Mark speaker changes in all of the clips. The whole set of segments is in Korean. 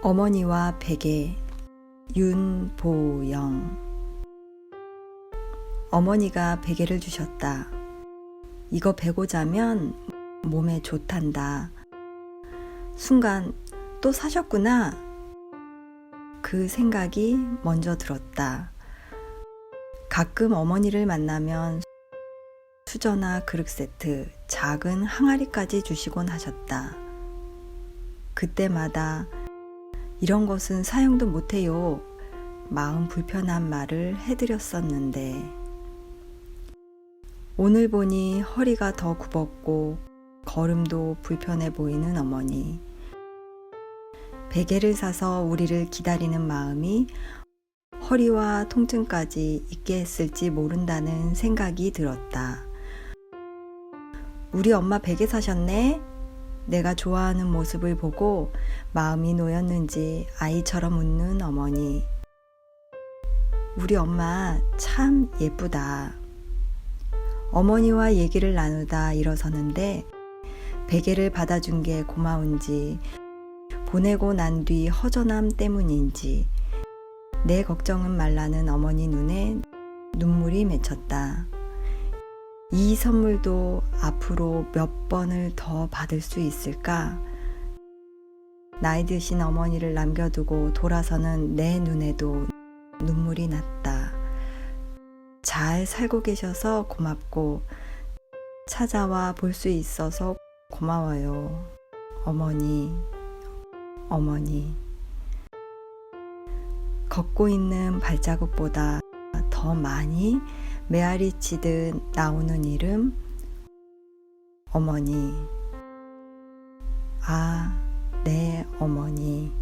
Speaker 1: 어머니와 베개 윤보영 어머니가 베개를 주셨다. 이거 베고 자면 몸에 좋단다. 순간 또 사셨구나. 그 생각이 먼저 들었다. 가끔 어머니를 만나면 수저나 그릇 세트, 작은 항아리까지 주시곤 하셨다. 그때마다 이런 것은 사용도 못해요. 마음 불편한 말을 해드렸었는데, 오늘 보니 허리가 더 굽었고, 걸음도 불편해 보이는 어머니. 베개를 사서 우리를 기다리는 마음이 허리와 통증까지 있게 했을지 모른다는 생각이 들었다. 우리 엄마 베개 사셨네? 내가 좋아하는 모습을 보고 마음이 놓였는지 아이처럼 웃는 어머니. 우리 엄마 참 예쁘다. 어머니와 얘기를 나누다 일어서는데 베개를 받아준 게 고마운지 보내고 난 뒤 허전함 때문인지 내 걱정은 말라는 어머니 눈에 눈물이 맺혔다. 이 선물도 앞으로 몇 번을 더 받을 수 있을까? 나이 드신 어머니를 남겨두고 돌아서는 내 눈에도 눈물이 났다. 잘 살고 계셔서 고맙고 찾아와 볼 수 있어서 고마워요. 어머니, 어머니. 걷고 있는 발자국보다 더 많이 메아리 치듯 나오는 이름 어머니. 아, 내 어머니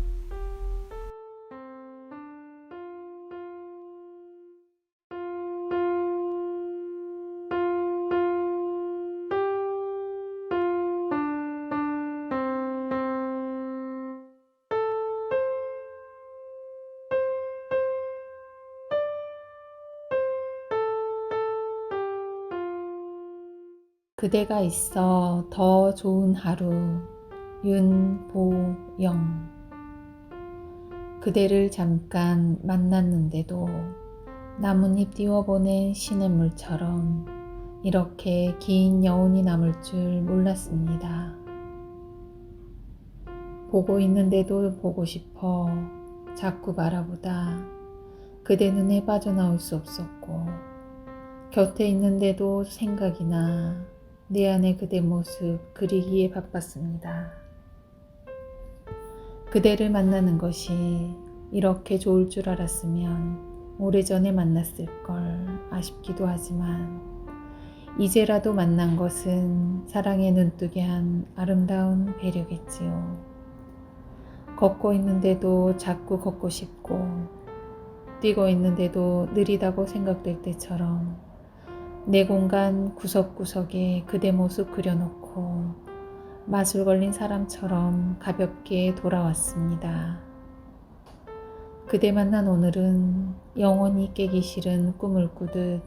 Speaker 2: 그대가 있어 더 좋은 하루 윤보영 그대를 잠깐 만났는데도 나뭇잎 띄워보낸 시냇물처럼 이렇게 긴 여운이 남을 줄 몰랐습니다. 보고 있는데도 보고 싶어 자꾸 바라보다 그대 눈에 빠져나올 수 없었고 곁에 있는데도 생각이 나 내 안의 그대 모습 그리기에 바빴습니다. 그대를 만나는 것이 이렇게 좋을 줄 알았으면 오래전에 만났을 걸 아쉽기도 하지만 이제라도 만난 것은 사랑에 눈뜨게 한 아름다운 배려겠지요. 걷고 있는데도 자꾸 걷고 싶고 뛰고 있는데도 느리다고 생각될 때처럼 내 공간 구석구석에 그대 모습 그려놓고 마술 걸린 사람처럼 가볍게 돌아왔습니다. 그대 만난 오늘은 영원히 깨기 싫은 꿈을 꾸듯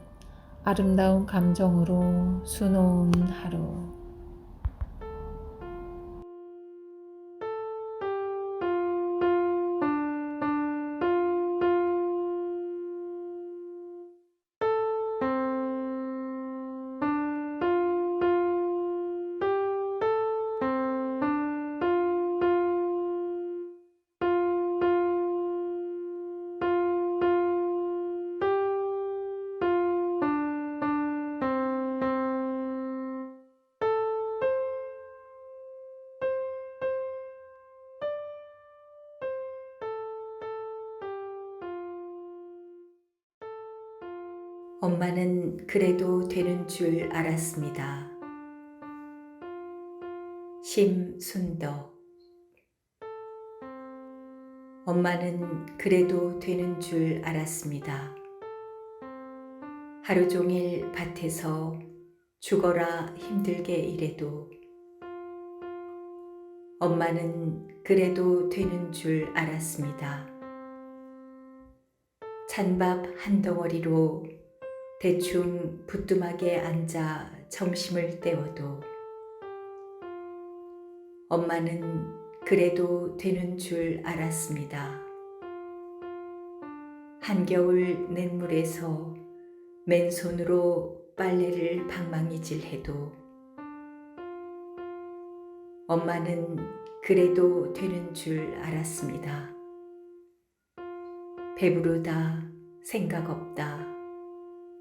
Speaker 2: 아름다운 감정으로 수놓은 하루.
Speaker 3: 엄마는 그래도 되는 줄 알았습니다. 심순덕 엄마는 그래도 되는 줄 알았습니다. 하루 종일 밭에서 죽어라 힘들게 일해도 엄마는 그래도 되는 줄 알았습니다. 찬밥 한 덩어리로 대충 부뚜막에 앉아 점심을 때워도 엄마는 그래도 되는 줄 알았습니다. 한겨울 냇물에서 맨손으로 빨래를 방망이질 해도 엄마는 그래도 되는 줄 알았습니다. 배부르다, 생각 없다,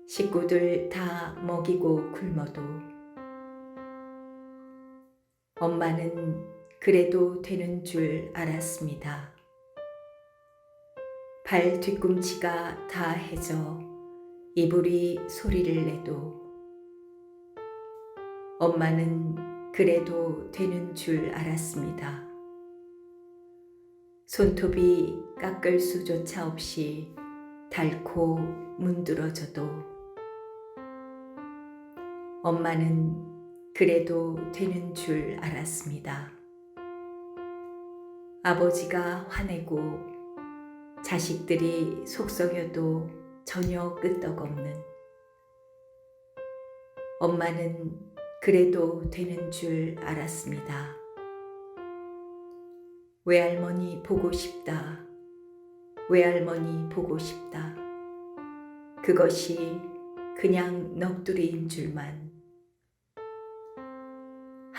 Speaker 3: 식구들 다 먹이고 굶어도 엄마는 그래도 되는 줄 알았습니다. 발 뒤꿈치가 다 해져 이불이 소리를 내도 엄마는 그래도 되는 줄 알았습니다. 손톱이 깎을 수조차 없이 닳고 문드러져도 엄마는 그래도 되는 줄 알았습니다. 아버지가 화내고 자식들이 속썩여도 전혀 끄떡없는 엄마는 그래도 되는 줄 알았습니다. 외할머니 보고 싶다. 외할머니 보고 싶다. 그것이 그냥 넋두리인 줄만.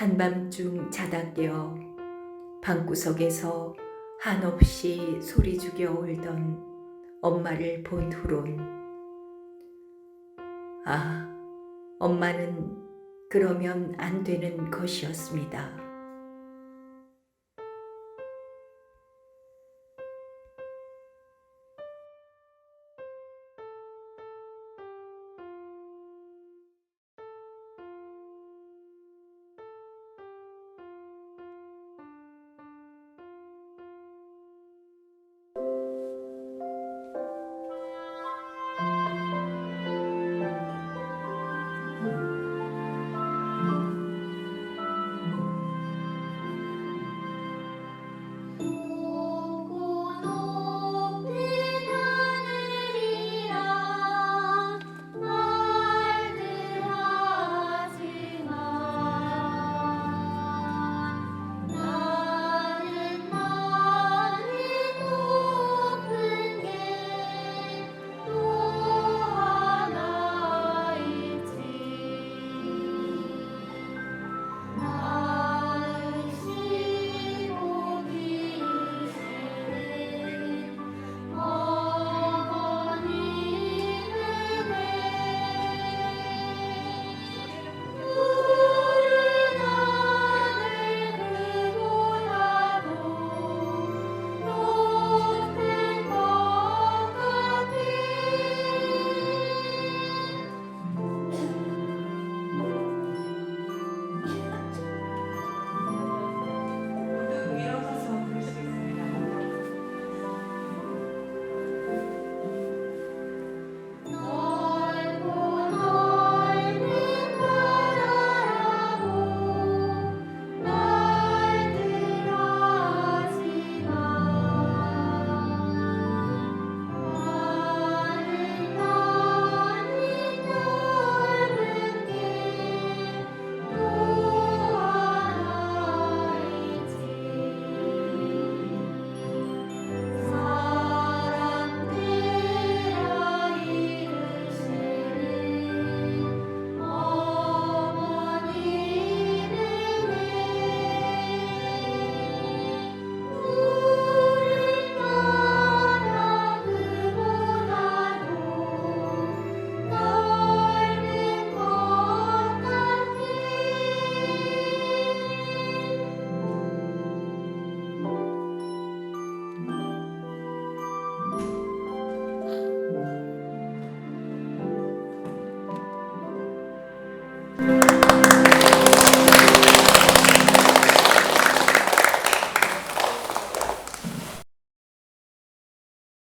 Speaker 3: 한밤중 자다 깨어 방구석에서 한없이 소리 죽여 울던 엄마를 본 후론 아, 엄마는 그러면 안 되는 것이었습니다.